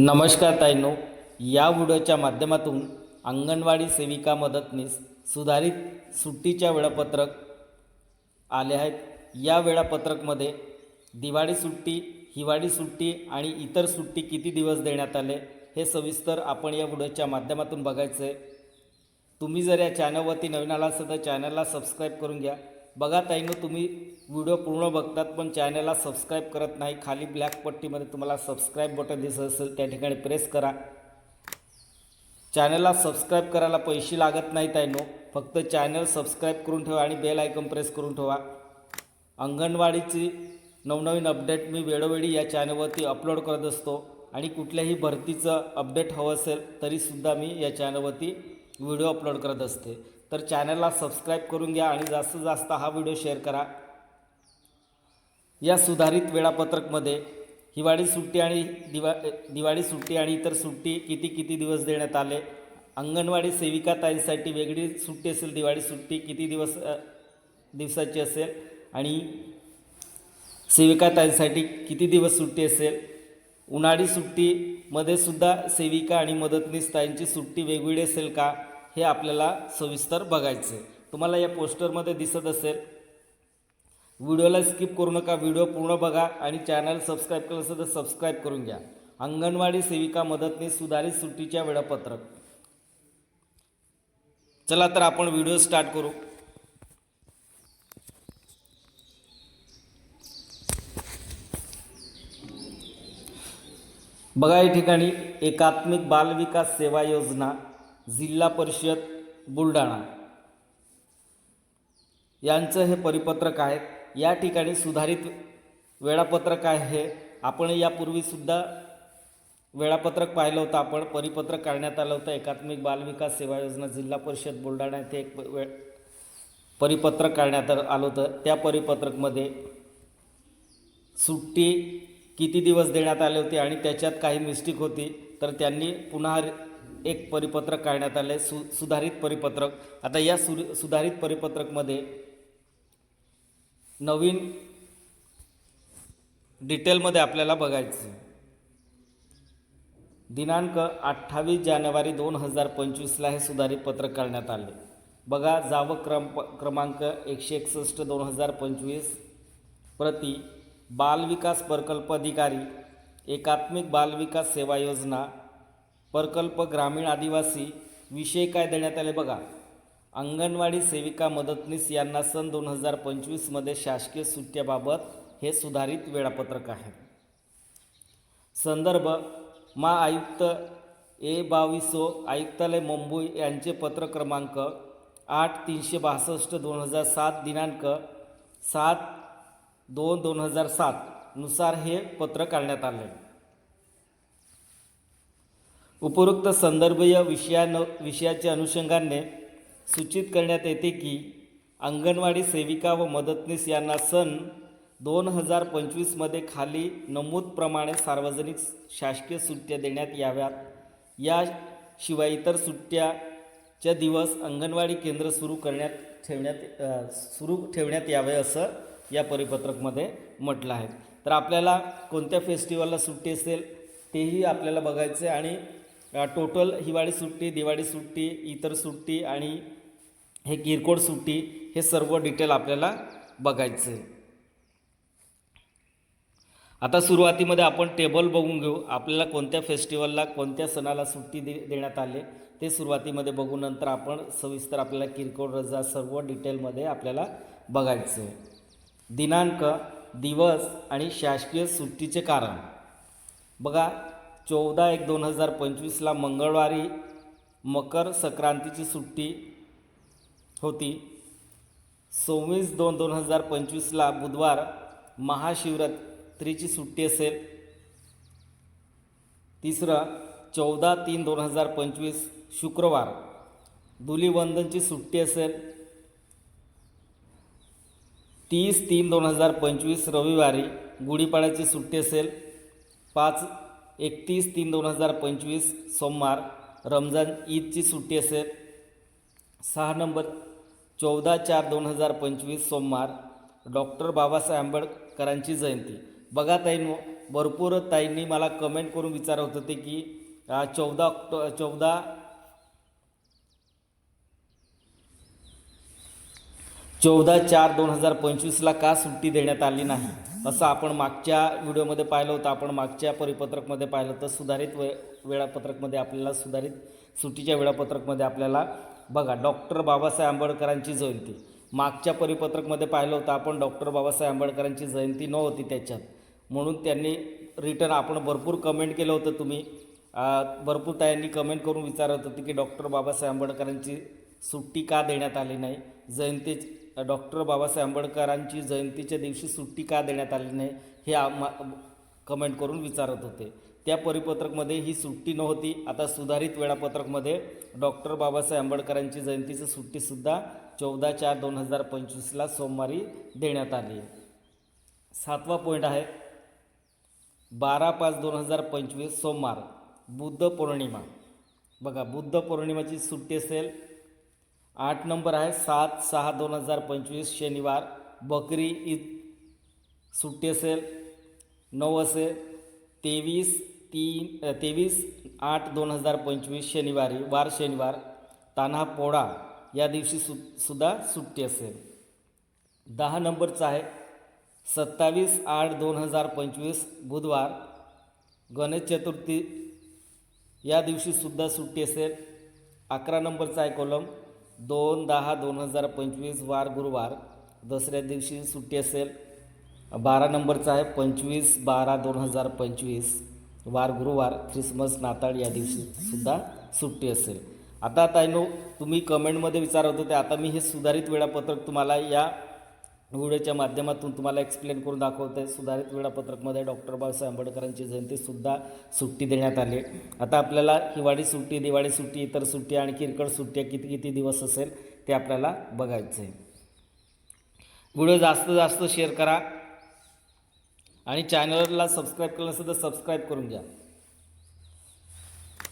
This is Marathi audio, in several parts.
नमस्कार ताईनो. या व्हिडिओच्या माध्यमातून अंगणवाडी सेविका मदतनीस सुधारित सुट्टीच्या वेळापत्रक आले आहेत. या वेळापत्रकमध्ये दिवाळी सुट्टी हिवाळी सुट्टी आणि इतर सुट्टी किती दिवस देण्यात आले हे सविस्तर आपण या व्हिडिओच्या माध्यमातून बघायचं आहे तुम्ही जर या चॅनलवरती नवीन आला असेल तर चॅनलला सबस्क्राईब करून घ्या. बघा ताईनं तुम्ही व्हिडिओ पूर्ण बघतात पण चॅनलला सबस्क्राईब करत नाही खाली ब्लॅक पट्टीमध्ये तुम्हाला सबस्क्राईब बटन दिसत असेल त्या ठिकाणी प्रेस करा. चॅनलला सबस्क्राईब करायला पैसे लागत नाही ताईनो फक्त चॅनल सबस्क्राईब करून ठेवा आणि बेल आयकॉन प्रेस करून ठेवा. अंगणवाडीची नवनवीन अपडेट मी वेळोवेळी या चॅनलवरती अपलोड करत असतो आणि कुठल्याही भरतीचं अपडेट हवं असेल तरीसुद्धा मी या चॅनलवरती व्हिडिओ अपलोड करत असते. तर चॅनलला सबस्क्राईब करून घ्या आणि जास्तीत जास्त हा व्हिडिओ शेअर करा. या सुधारित वेळापत्रकमध्ये हिवाळी सुट्टी आणि दिवा दिवाळी सुट्टी आणि इतर सुट्टी किती किती दिवस देण्यात आले? अंगणवाडी सेविका ताईंसाठी वेगळी सुट्टी असेल दिवाळी सुट्टी किती दिवस दिवसाची असेल? आणि सेविका ताईंसाठी किती दिवस सुट्टी असेल? उन्हाळी सुट्टीमध्ये सुद्धा सेविका आणि मदतनीस ताईंची सुट्टी वेगवेगळी असेल का? हे आपल्याला सविस्तर बघायचं आहे. तुम्हाला या पोस्टरमध्ये दिसत असेल. व्हिडिओला स्किप करू नका व्हिडिओ पूर्ण बघा आणि चॅनल सबस्क्राईब केलं असेल तर सबस्क्राईब करून घ्या. अंगणवाडी सेविका मदतनीस सुधारित सुट्टीच्या वेळापत्रक. चला तर आपण व्हिडिओ स्टार्ट करू. बघा या ठिकाणी एकात्मिक बाल विकास सेवा योजना जिल्हा परिषद बुलढाणा. यांचं हे परिपत्रक आहे. या ठिकाणी सुधारित वेळापत्रक आहे. हे आपण यापूर्वीसुद्धा वेळापत्रक पाहिलं होतं. आपण परिपत्रक काढण्यात आलं होतं. एकात्मिक बालविकास सेवा योजना जिल्हा परिषद बुलढाणा येथे एक वे परिपत्रक काढण्यात आलं होतं. त्या परिपत्रकमध्ये सुट्टी किती दिवस देण्यात आले होते आणि त्याच्यात काही मिस्टेक होती. तर त्यांनी पुन्हा एक परिपत्रक काढण्यात आले सु सुधारित परिपत्रक. आता या सु सुधारित परिपत्रकमध्ये नवीन डिटेलमध्ये आपल्याला बघायचं दिनांक अठ्ठावीस जानेवारी दोन हजार पंचवीसला हे सुधारित पत्रक काढण्यात आले बघा जावं क्रम क्रमांक एकशे एकसष्ट दोन हजार पंचवीस. प्रति बालविकास प्रकल्प अधिकारी एकात्मिक बालविकास सेवा योजना प्रकल्प ग्रामीण आदिवासी विषय काय देण्यात आले बघा. अंगणवाडी सेविका मदतनीस यांना सन दोन हजार पंचवीसमध्ये शासकीय सुट्ट्याबाबत हे सुधारित वेळापत्रक आहे. संदर्भ मा आयुक्त ए बावीसो आयुक्तालय मुंबई यांचे पत्र क्रमांक आठ तीनशे बासष्ट दोन हजार सात दिनांक सात दोन दोन हजार सात नुसार हे पत्र काढण्यात आले. उपरोक्त संदर्भीय विषयान विषयाच्या अनुषंगाने सूचित करण्यात येते की अंगणवाडी सेविका व मदतनीस यांना सन दोन हजार पंचवीसमध्ये खाली नमूदप्रमाणे सार्वजनिक शासकीय सुट्ट्या देण्यात याव्यात. याशिवाय इतर सुट्ट्याच्या दिवस अंगणवाडी केंद्र सुरू करण्यात ठेवण्यात सुरू ठेवण्यात यावे असं या परिपत्रकमध्ये म्हटलं आहे. तर आपल्याला कोणत्या फेस्टिवलला सुट्टी असेल तेही आपल्याला बघायचं आहे आणि टोटल हिवाळी सुट्टी दिवाळी सुट्टी इतर सुट्टी आणि हे किरकोळ सुट्टी हे सर्व डिटेल आपल्याला बघायचं. आहे आता सुरुवातीमध्ये आपण टेबल बघून घेऊ. आपल्याला कोणत्या फेस्टिवलला कोणत्या सणाला सुट्टी दे देण्यात आले ते सुरुवातीमध्ये बघू. नंतर आपण सविस्तर आपल्याला किरकोळ रजा सर्व डिटेलमध्ये आपल्याला बघायचं. आहे दिनांक दिवस आणि शासकीय सुट्टीचे कारण. बघा चौदा एक दोन हजार पंचवीसला मंगळवारी मकर संक्रांतीची सुट्टी होती. सव्वीस दोन दोन हजार पंचवीसला बुधवार महाशिवरात्रीची सुट्टी असेल. तिसरं चौदा तीन दोन हजार पंचवीस शुक्रवार धुलीवंदनची सुट्टी असेल. तीस तीन दोन हजार पंचवीस रविवारी गुढीपाड्याची सुट्टी असेल. पाच एकतीस तीन दोन हजार पंचवीस सोमवार रमजान ईदची सुट्टी असेल. सहा नंबर चौदा चार दोन हजार पंचवीस सोमवार डॉक्टर बाबासाहेब आंबेडकरांची जयंती. बघा ताईनो भरपूर ताईंनी मला कमेंट करून विचारत होते की चौदा ऑक्टो चौदा चौदा चार दोन हजार पंचवीसला का सुट्टी देण्यात आली नाही? असं आपण मागच्या व्हिडिओमध्ये पाहिलं होतं आपण मागच्या परिपत्रकमध्ये पाहिलं तर सुधारित वे वेळापत्रकमध्ये आपल्याला सुधारित सुट्टीच्या वेळापत्रकमध्ये आपल्याला बघा डॉक्टर बाबासाहेब आंबेडकरांची जयंती. मागच्या परिपत्रकमध्ये पाहिलं होतं आपण डॉक्टर बाबासाहेब आंबेडकरांची जयंती नव्हती त्याच्यात. म्हणून त्यांनी रिटर्न आपण भरपूर कमेंट केलं होतं तुम्ही. भरपूर त्यांनी कमेंट करून विचारत होती की डॉक्टर बाबासाहेब आंबेडकरांची सुट्टी का देण्यात आली नाही? जयंती डॉक्टर बाबासाहेब आंबेडकरांची जयंतीच्या दिवशी सुट्टी का देण्यात आली नाही हे आम्हा कमेंट करून विचारत होते. त्या परिपत्रकमध्ये ही सुट्टी नव्हती. आता सुधारित वेळापत्रकमध्ये डॉक्टर बाबासाहेब आंबेडकरांची जयंतीची सुट्टीसुद्धा चौदा चार दोन हजार पंचवीसला सोमवारी देण्यात आली सातवा पॉईंट आहे. बारा पाच दोन हजार पंचवीस सोमवार बुद्ध पौर्णिमा. बघा बुद्ध पौर्णिमाची सुट्टी असेल आठ नंबर आहे सात सहा दोन हजार पंचवीस शनिवार. बकरी ईद. सुट्टी असेल नऊ असेल तेवीस तीन तेवीस आठ दोन हजार पंचवीस शनिवारी वार शनिवार तान्हा पोळा. या दिवशी सु सुद्धा सुट्टी असेल. दहा नंबरचा आहे सत्तावीस आठ दोन हजार पंचवीस बुधवार. गणेश चतुर्थी. या दिवशी सुद्धा सुट्टी असेल. अकरा नंबरचा आहे कोलम दोन दहा दोन हजार पंचवीस वार गुरुवार दसऱ्या दिवशी सुट्टी असेल. बारा नंबरचा आहे पंचवीस बारा दोन हजार पंचवीस वार गुरुवार ख्रिसमस नाताळ या दिवशीसुद्धा सुट्टी असेल. आता ताईनो तुम्ही कमेंटमध्ये विचारत होते आता मी हे सुधारित वेळापत्रक तुम्हाला या व्हिडिओच्या माध्यमातून तुम्हाला एक्सप्लेन करून दाखवत आहे सुधारित वेळापत्रकमध्ये डॉक्टर बाबासाहेब आंबेडकरांची जयंतीसुद्धा सुट्टी देण्यात आली. आता आपल्याला हिवाळी सुट्टी दिवाळी सुट्टी इतर सुट्टी आणि किरकड सुट्ट्या किती किती दिवस असेल ते आपल्याला बघायचं आहे व्हिडिओ जास्त जास्त शेअर करा आणि चॅनलला सबस्क्राईब केलं नसेल तर सबस्क्राईब करून घ्या.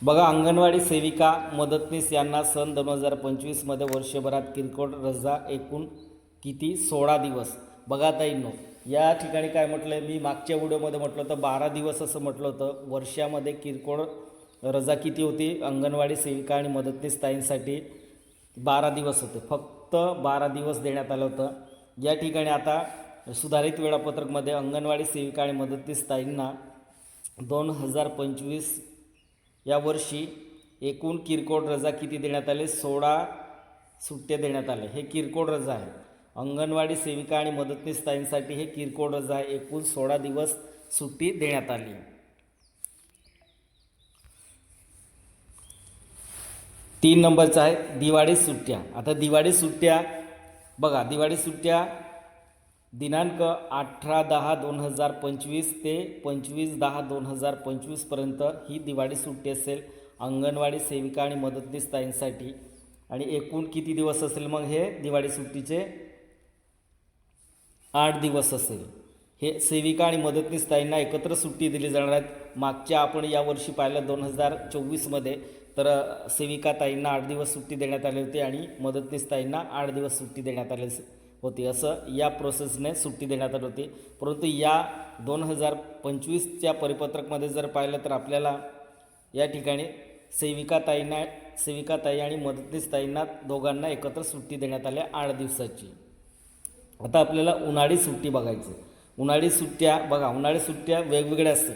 बघा अंगणवाडी सेविका मदतनीस यांना सन दोन हजार पंचवीसमध्ये वर्षभरात किरकोळ रजा एकूण किती? सोळा दिवस. बघा ताईंनो या ठिकाणी काय म्हटलं आहे मी मागच्या व्हिडिओमध्ये म्हटलं होतं बारा दिवस असं म्हटलं होतं. वर्षामध्ये किरकोळ रजा किती होती? अंगणवाडी सेविका आणि मदतनीस ताईंसाठी बारा दिवस होते. फक्त बारा दिवस देण्यात आलं होतं. या ठिकाणी आता सुधारित वेळापत्रकमध्ये अंगणवाडी सेविका आणि मदतनीस ताईंना दोन हजार पंचवीस या वर्षी एकूण किरकोळ रजा किती देण्यात आले? सोळा सुट्ट्या देण्यात आले हे किरकोळ रजा आहे अंगणवाडी सेविका आणि मदतनीस ताईंसाठी हे किरकोळ रजा आहे एकूण सोळा दिवस सुट्टी देण्यात आली. तीन नंबरचा आहे दिवाळी सुट्ट्या. आता दिवाळी सुट्ट्या बघा दिवाळी सुट्ट्या दिनांक अठरा दहा दोन हजार पंचवीस ते पंचवीस दहा दोन हजार पंचवीसपर्यंत ही दिवाळी सुट्टी असेल अंगणवाडी सेविका आणि मदतनीस ताईंसाठी. आणि एकूण किती दिवस असेल मग हे दिवाळी सुट्टीचे? आठ दिवस असेल. हे सेविका आणि मदतनीस ताईंना एकत्र सुट्टी दिली जाणार आहेत. मागच्या आपण यावर्षी पाहिलं दोन हजार चोवीसमध्ये तर सेविका ताईंना आठ दिवस सुट्टी देण्यात आली होती आणि मदतनीस ताईंना आठ दिवस सुट्टी देण्यात आली होती. असं या प्रोसेसने सुट्टी देण्यात आली होती. परंतु या दोन हजार पंचवीसच्या परिपत्रकमध्ये जर पाहिलं तर आपल्याला या ठिकाणी सेविका ताईंना सेविका ताई आणि मदतनीस ताईंना दोघांना एकत्र सुट्टी देण्यात आल्या आठ दिवसाची. आता आपल्याला उन्हाळी सुट्टी बघायची उन्हाळी सुट्ट्या बघा उन्हाळी सुट्ट्या वेगवेगळ्या असतील.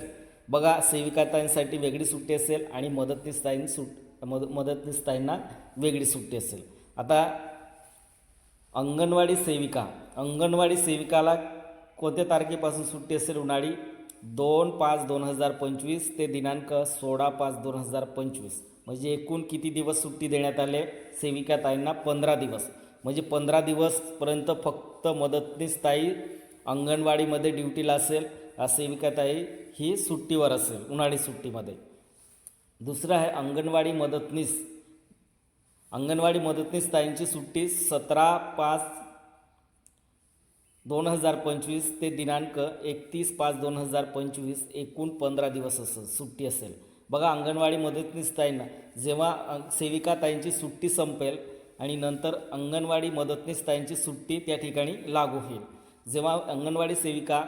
बघा सेविकाताईंसाठी वेगळी सुट्टी असेल आणि मदतनीसताईं सुट मद मदतनीसताईंना वेगळी सुट्टी असेल. आता अंगणवाडी सेविका अंगणवाडी सेविकाला कोणत्या तारखेपासून सुट्टी असेल उन्हाळी? दोन पाच दोन हजार पंचवीस ते दिनांक सोळा पाच दोन हजार पंचवीस. म्हणजे एकूण किती दिवस सुट्टी देण्यात आले? सेविकाताईंना पंधरा दिवस. म्हणजे पंधरा दिवसपर्यंत फक्त मदतनीस ताई अंगणवाडीमध्ये ड्युटीला असेल सेविकाताई ही सुट्टीवर असेल उन्हाळी सुट्टीमध्ये. दुसरं आहे अंगणवाडी मदतनीस. अंगणवाडी मदतनीस ताईंची सुट्टी सतरा पाच दोन हजार पंचवीस ते दिनांक एकतीस पाच दोन हजार पंचवीस एकूण पंधरा दिवस असेल सुट्टी असेल. बघा अंगणवाडी मदतनीस ताईंना जेव्हा सेविका ताईंची सुट्टी संपेल आणि नंतर अंगणवाडी मदतनीस ताईंची सुट्टी त्या ठिकाणी लागू होईल. जेव्हा अंगणवाडी सेविका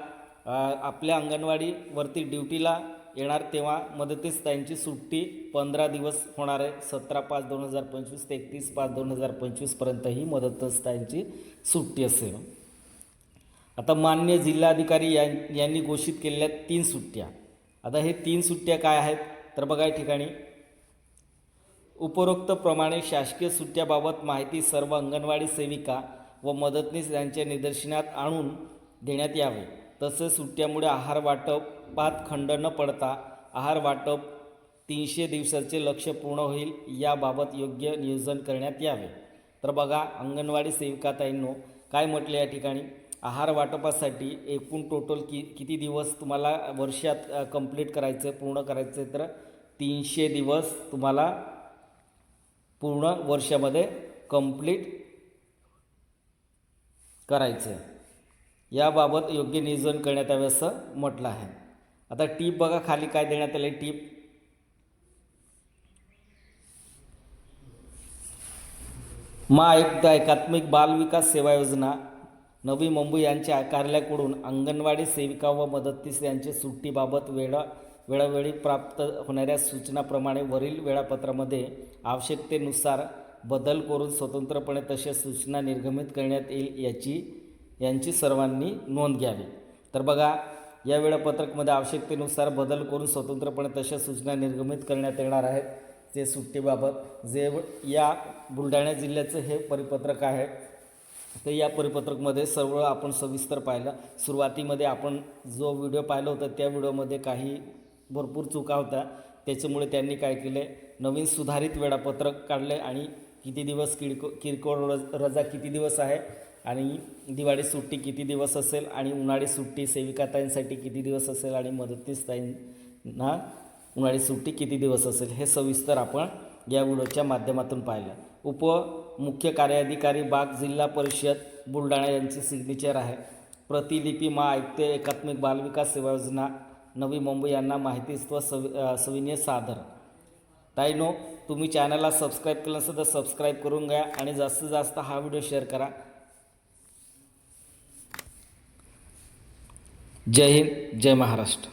आपल्या अंगणवाडीवरती ड्युटीला येणार तेव्हा मदतीस त्यांची सुट्टी पंधरा दिवस होणार आहे. सतरा पाच दोन हजार पंचवीस ते एकतीस पाच दोन हजार पंचवीसपर्यंत ही मदतच त्यांची सुट्टी असेल. आता मान्य जिल्हाधिकारी यां यांनी घोषित केलेल्या तीन सुट्ट्या. आता हे तीन सुट्ट्या काय आहेत? तर बघा या ठिकाणी. उपरोक्तप्रमाणे शासकीय सुट्ट्याबाबत माहिती सर्व अंगणवाडी सेविका व मदतनीस यांच्या निदर्शनात आणून देण्यात यावे. तसेच सुट्ट्यामुळे आहार वाटपात खंड न पडता आहार वाटप तीनशे दिवसाचे लक्ष पूर्ण होईल याबाबत योग्य नियोजन करण्यात यावे. तर बघा अंगणवाडी सेविकाताईंनो काय म्हटले या ठिकाणी? आहार वाटपासाठी एकूण टोटल कि किती दिवस तुम्हाला वर्षात कंप्लीट करायचं आहे पूर्ण करायचं आहे तर तीनशे दिवस तुम्हाला पूर्ण वर्षामध्ये कंप्लीट करायचं. याबाबत योग्य नियोजन करण्यात यावे असं म्हटलं आहे. आता टीप बघा खाली काय देण्यात आले टीप. महाआयुक्त एकात्मिक बाल विकास सेवा योजना नवी मुंबई यांच्या कार्यालयाकडून अंगणवाडी सेविका व मदतनीस यांच्या सुट्टीबाबत वेळा वेळोवेळी प्राप्त होणाऱ्या सूचनाप्रमाणे वरील वेळापत्रामध्ये आवश्यकतेनुसार बदल करून स्वतंत्रपणे तशा सूचना निर्गमित करण्यात येईल याची यांची सर्वांनी नोंद घ्यावी. तर बघा या वेळापत्रकमध्ये आवश्यकतेनुसार बदल करून स्वतंत्रपणे तशा सूचना निर्गमित करण्यात येणार आहेत. ते सुट्टीबाबत जे या बुलढाणा जिल्ह्याचं हे परिपत्रक आहे तर या परिपत्रकमध्ये सर्व आपण सविस्तर पाहिलं. सुरुवातीमध्ये आपण जो व्हिडिओ पाहिला होता त्या व्हिडिओमध्ये काही भरपूर चुका होत्या. त्याच्यामुळे त्यांनी काय केले नवीन सुधारित वेळापत्रक काढले आणि किती दिवस किडको किरकोळ रज रजा किती दिवस आहे? आणि दिवाळी सुट्टी किती दिवस असेल? आणि उन्हाळी सुट्टी सेविकाताईंसाठी किती दिवस असेल? आणि मदतनीसताईंना उन्हाळी सुट्टी किती दिवस असेल? हे सविस्तर आपण या व्हिडिओच्या माध्यमातून पाहिलं. उप मुख्य कार्याधिकारी बाग जिल्हा परिषद बुलढाणा यांची सिग्नेचर आहे. प्रतिलिपी मा आयुक्त एकात्मिक बालविकास सेवा योजना नवी मुंबई यांना माहिती सवि सविनय सादर. ताईनो तुम्ही चॅनलला सबस्क्राईब केलं नसेल तर सबस्क्राईब करून घ्या आणि जास्तीत जास्त हा व्हिडिओ शेअर करा. जय हिंद जय महाराष्ट्र.